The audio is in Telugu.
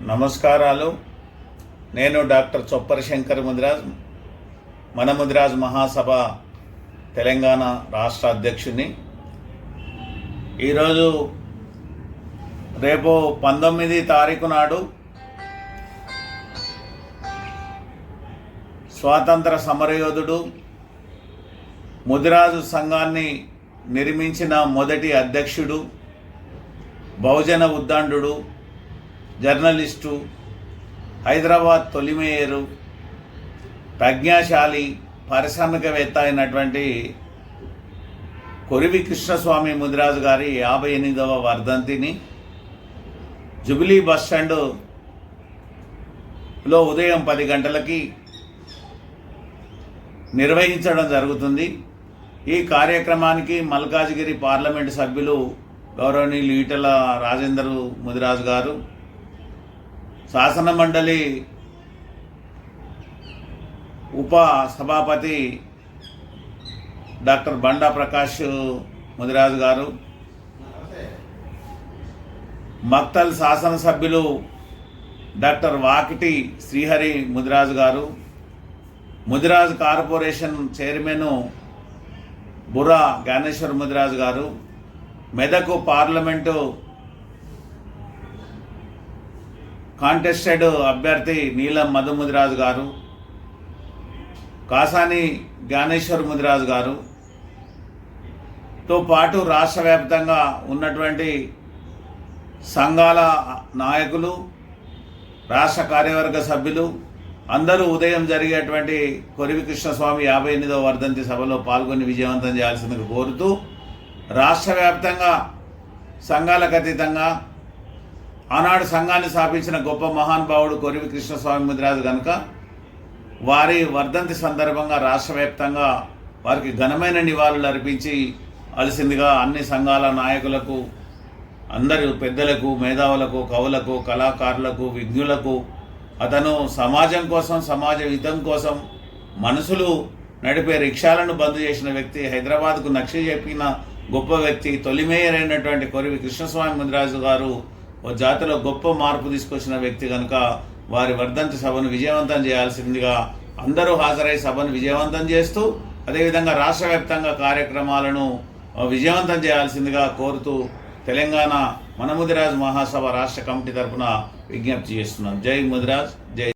నమస్కారాలు. నేను డాక్టర్ చొప్పర శంకర్ ముదిరాజ్ మన ముదిరాజ్ మహాసభ తెలంగాణ రాష్ట్ర అధ్యక్షుని. ఈరోజు రేపు పంతొమ్మిది తారీఖు నాడు స్వాతంత్ర సమరయోధుడు ముదిరాజు సంఘాన్ని నిర్మించిన మొదటి అధ్యక్షుడు బహుజన ఉద్దండు జర్నలిస్టు హైదరాబాద్ తొలి మేయరు ప్రజ్ఞాశాలి పారిశ్రామికవేత్త అయినటువంటి కొరివి కృష్ణస్వామి ముదిరాజు గారి యాభై ఎనిమిదవ వర్ధంతిని జుబిలీ బస్ స్టాండ్లో ఉదయం పది గంటలకి నిర్వహించడం జరుగుతుంది. ఈ కార్యక్రమానికి మల్కాజ్గిరి పార్లమెంటు సభ్యులు గౌరవనీయులు ఈటల రాజేందర్ ముదిరాజు గారు శాసన మండలి ఉప సభాపతి డాక్టర్ బండా ప్రకాష్ ముదిరాజు గారు మక్తల్ శాసనసభ్యులు doctor Vakiti Srihari Mudiraju garu Mudiraj corporation chairman Burra Gnaneshwar Mudiraju garu Medak parliament contested అభ్యర్థి నీలం మధు ముదిరాజు గారు కాసాని జ్ఞానేశ్వర్ ముదిరాజు గారు. తో పాటు రాష్ట్ర వ్యాప్తంగా ఉన్నటువంటి సంఘాల నాయకులు రాష్ట్ర కార్యవర్గ సభ్యులు అందరూ ఉదయం జరిగేటువంటి కొరివి కృష్ణస్వామి యాభై ఎనిమిదవ వర్ధంతి సభలో పాల్గొని విజయవంతం చేయాల్సిందిగా కోరుతూ రాష్ట్ర వ్యాప్తంగా సంఘాలకు అతీతంగా ఆనాడు సంఘాన్ని స్థాపించిన గొప్ప మహానుభావుడు కొరివి కృష్ణస్వామి ముదిరాజు కనుక వారి వర్ధంతి సందర్భంగా రాష్ట్రవ్యాప్తంగా వారికి ఘనమైన నివాళులు అర్పించి అలసిందిగా అన్ని సంఘాల నాయకులకు అందరి పెద్దలకు మేధావులకు కవులకు కళాకారులకు విజ్ఞులకు అతను సమాజం కోసం సమాజ హితం కోసం మనసులు నడిపే రిక్షాలను బంద్ చేసిన వ్యక్తి హైదరాబాద్కు నక్ష చెప్పిన గొప్ప వ్యక్తి తొలిమేయరైనటువంటి అయినటువంటి కొరివి కృష్ణస్వామి ముదిరాజు గారు ఓ జాతిలో గొప్ప మార్పు తీసుకొచ్చిన వ్యక్తి కనుక వారి వర్ధంతి సభను విజయవంతం చేయాల్సిందిగా అందరూ హాజరై సభను విజయవంతం చేస్తూ అదేవిధంగా రాష్ట్ర వ్యాప్తంగా కార్యక్రమాలను విజయవంతం చేయాల్సిందిగా కోరుతూ తెలంగాణ మనముదిరాజ్ మహాసభ రాష్ట్ర కమిటీ తరపున విజ్ఞప్తి చేస్తున్నాం. జై ముదిరాజ్ జై